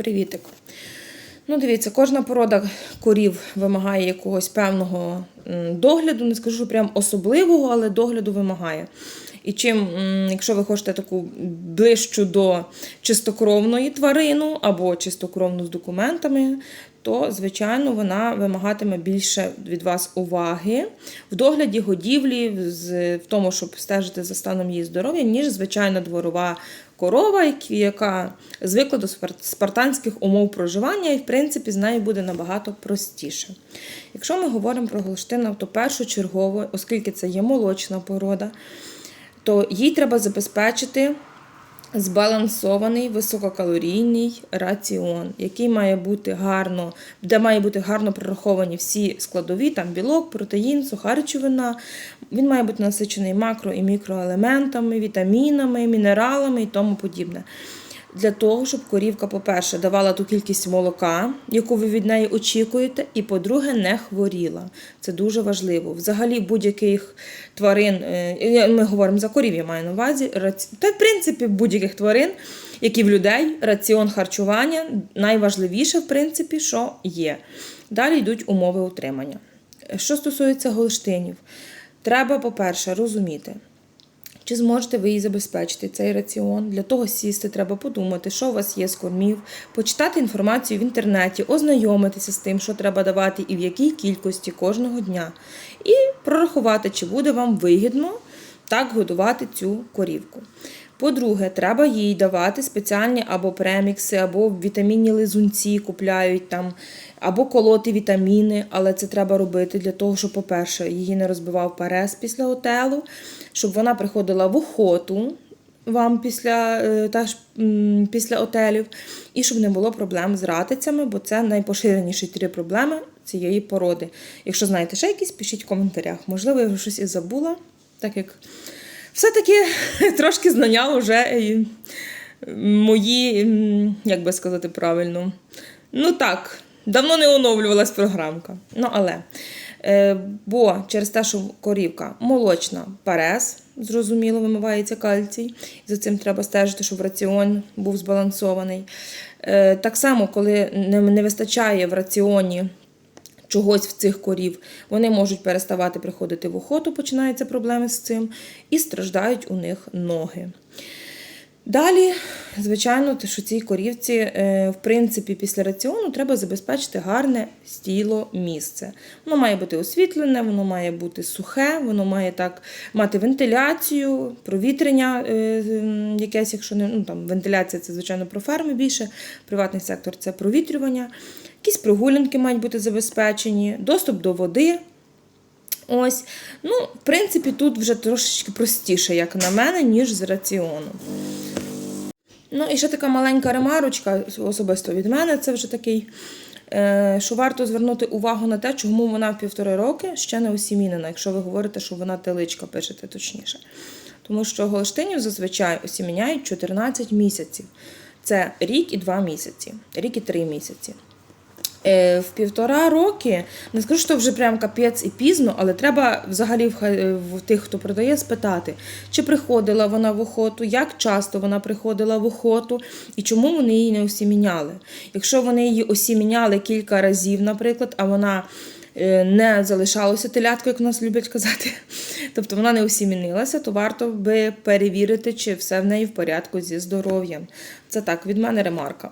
Привітик. Ну, дивіться, кожна порода корів вимагає якогось певного догляду. Не скажу, що прям особливого, але догляду вимагає. І чим, якщо ви хочете таку ближчу до чистокровної тварину або чистокровну з документами, то, звичайно, вона вимагатиме більше від вас уваги в догляді годівлі, в тому, щоб стежити за станом її здоров'я, ніж звичайна дворова корова, яка звикла до спартанських умов проживання, і, в принципі, з нею буде набагато простіше. Якщо ми говоримо про голштина, то першочергово, оскільки це є молочна порода, то їй треба забезпечити збалансований висококалорійний раціон, який має бути гарно, де має бути гарно прораховані всі складові, там білок, протеїн, сухарчовина. Він має бути насичений макро і мікроелементами, вітамінами, мінералами і тому подібне. Для того, щоб корівка, по-перше, давала ту кількість молока, яку ви від неї очікуєте, і, по-друге, не хворіла. Це дуже важливо. Взагалі, будь-яких тварин, е, ми говоримо за корів, я маю на увазі, та в принципі будь-яких тварин, які в людей, раціон харчування найважливіше, в принципі, що є. Далі йдуть умови утримання. Що стосується голштинів, треба, по-перше, розуміти. Чи зможете ви їй забезпечити цей раціон? Для того сісти, треба подумати, що у вас є з кормів, почитати інформацію в інтернеті, ознайомитися з тим, що треба давати і в якій кількості кожного дня. І прорахувати, чи буде вам вигідно так годувати цю корівку. По-друге, треба їй давати спеціальні або премікси, або вітамінні лизунці купляють там, або колоти вітаміни, але це треба робити для того, щоб, по-перше, її не розбивав перес після отелу, щоб вона приходила в охоту вам після, е, та ж, після отелів, і щоб не було проблем з ратицями, бо це найпоширеніші три проблеми цієї породи. Якщо знаєте ще якісь, пишіть в коментарях. Можливо, я щось і забула, так як все-таки трошки знання вже мої, як би сказати правильно. Ну так, давно не оновлювалась програмка. Ну, але. Е, бо через те, що корівка молочна перес, зрозуміло, вимивається кальцій. І за цим треба стежити, щоб раціон був збалансований. Е, так само, коли не вистачає в раціоні чогось в цих корів, вони можуть переставати приходити в охоту, починаються проблеми з цим, і страждають у них ноги. Далі, звичайно, що цій корівці, е, в принципі, після раціону треба забезпечити гарне стіло місце. Воно має бути освітлене, воно має бути сухе, воно має так мати вентиляцію, провітрення е, якесь, якщо не ну, там, вентиляція це, звичайно, про ферми більше, приватний сектор це провітрювання. Якісь прогулянки мають бути забезпечені, доступ до води. Ось, ну, в принципі, тут вже трошечки простіше, як на мене, ніж з раціоном. Ну, і ще така маленька ремарочка, особисто від мене, це вже такий, е, що варто звернути увагу на те, чому вона в півтори роки ще не осімінена, якщо ви говорите, що вона теличка, пишете точніше. Тому що голштинів зазвичай осіміняють 14 місяців. Це рік і два місяці, рік і три місяці. Е, в півтора роки, не скажу, що вже прям капець і пізно, але треба взагалі в, ха- в тих, хто продає, спитати, чи приходила вона в охоту, як часто вона приходила в охоту і чому вони її не осіміняли. Якщо вони її осіміняли кілька разів, наприклад, а вона е, не залишалася теляткою, як нас люблять казати, тобто вона не осімінилася, то варто би перевірити, чи все в неї в порядку зі здоров'ям. Це так, від мене ремарка.